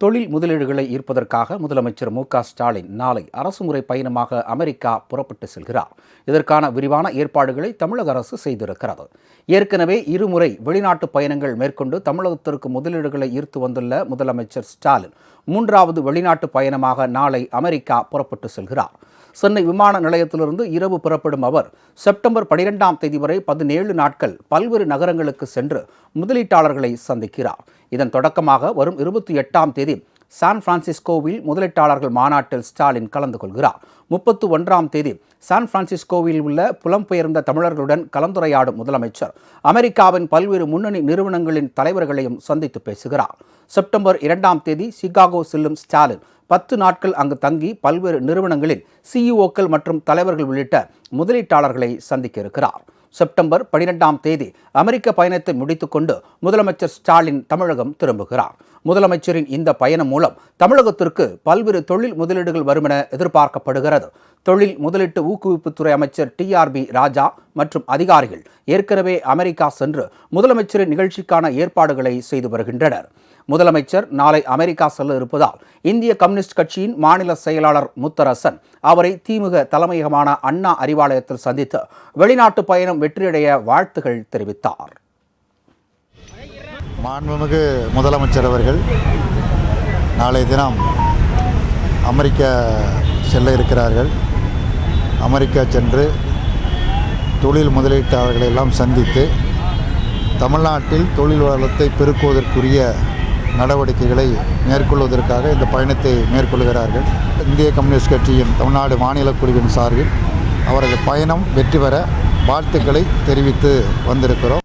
தொழில் முதலீடுகளை ஈர்ப்பதற்காக முதலமைச்சர் மு ஸ்டாலின் நாளை அரசுமுறை பயணமாக அமெரிக்கா புறப்பட்டு செல்கிறார். இதற்கான விரிவான ஏற்பாடுகளை தமிழக அரசு செய்திருக்கிறது. ஏற்கனவே இருமுறை வெளிநாட்டு பயணங்கள் மேற்கொண்டு தமிழகத்திற்கு முதலீடுகளை ஈர்த்து வந்துள்ள முதலமைச்சர் ஸ்டாலின் மூன்றாவது வெளிநாட்டு பயணமாக நாளை அமெரிக்கா புறப்பட்டு செல்கிறார். சென்னை விமான நிலையத்திலிருந்து இரவு புறப்படும் அவர் செப்டம்பர் பனிரெண்டாம் தேதி வரை பதினேழு நாட்கள் பல்வேறு நகரங்களுக்கு சென்று முதலீட்டாளர்களை சந்திக்கிறார். இதன் தொடக்கமாக வரும் இருபத்தி எட்டாம் தேதி சான் பிரான்சிஸ்கோவில் முதலீட்டாளர்கள் மாநாட்டில் ஸ்டாலின் கலந்து கொள்கிறார். முப்பத்து ஒன்றாம் தேதி சான் பிரான்சிஸ்கோவில் உள்ள புலம்பெயர்ந்த தமிழர்களுடன் கலந்துரையாடும் முதலமைச்சர். அமெரிக்காவின் பல்வேறு முன்னணி நிறுவனங்களின் தலைவர்களையும் சந்தித்து பேசுகிறார். செப்டம்பர் இரண்டாம் தேதி சிகாகோ செல்லும் ஸ்டாலின் பத்து நாட்கள் அங்கு தங்கி பல்வேறு நிறுவனங்களின் சிஇஓக்கள் மற்றும் தலைவர்கள் உள்ளிட்ட முதலீட்டாளர்களை சந்திக்க இருக்கிறார். செப்டம்பர் பனிரெண்டாம் தேதி அமெரிக்க பயணத்தை முடித்துக்கொண்டு முதலமைச்சர் ஸ்டாலின் தமிழகம் திரும்புகிறார். முதலமைச்சரின் இந்த பயணம் மூலம் தமிழகத்திற்கு பல்வேறு தொழில் முதலீடுகள் வரும் என எதிர்பார்க்கப்படுகிறது. தொழில் முதலீட்டு ஊக்குவிப்புத்துறை அமைச்சர் டிஆர்பி ராஜா மற்றும் அதிகாரிகள் ஏற்கனவே அமெரிக்கா சென்று முதலமைச்சரின் நிகழ்ச்சிக்கான ஏற்பாடுகளை செய்து வருகின்றனர். முதலமைச்சர் நாளை அமெரிக்கா செல்ல இருப்பதால் இந்திய கம்யூனிஸ்ட் கட்சியின் மாநில செயலாளர் முத்தரசன் அவரை திமுக தலைமையகமான அண்ணா அறிவாலயத்தில் சந்தித்து வெளிநாட்டு பயணம் வெற்றியடைய வாழ்த்துகள் தெரிவித்தார். மாண்புமிகு முதலமைச்சர் அவர்கள் நாளைய தினம் அமெரிக்கா செல்ல இருக்கிறார்கள். அமெரிக்கா சென்று தொழில் முதலீட்டாளர்களை எல்லாம் சந்தித்து தமிழ்நாட்டில் தொழில் வளத்தை பெருக்குவதற்குரிய நடவடிக்கைகளை மேற்கொள்வதற்காக இந்த பயணத்தை மேற்கொள்கிறார்கள். இந்திய கம்யூனிஸ்ட் கட்சியின் தமிழ்நாடு மாநில குழுவின் சார்பில் அவரது பயணம் வெற்றி பெற வாழ்த்துக்களை தெரிவித்து வந்திருக்கிறோம்.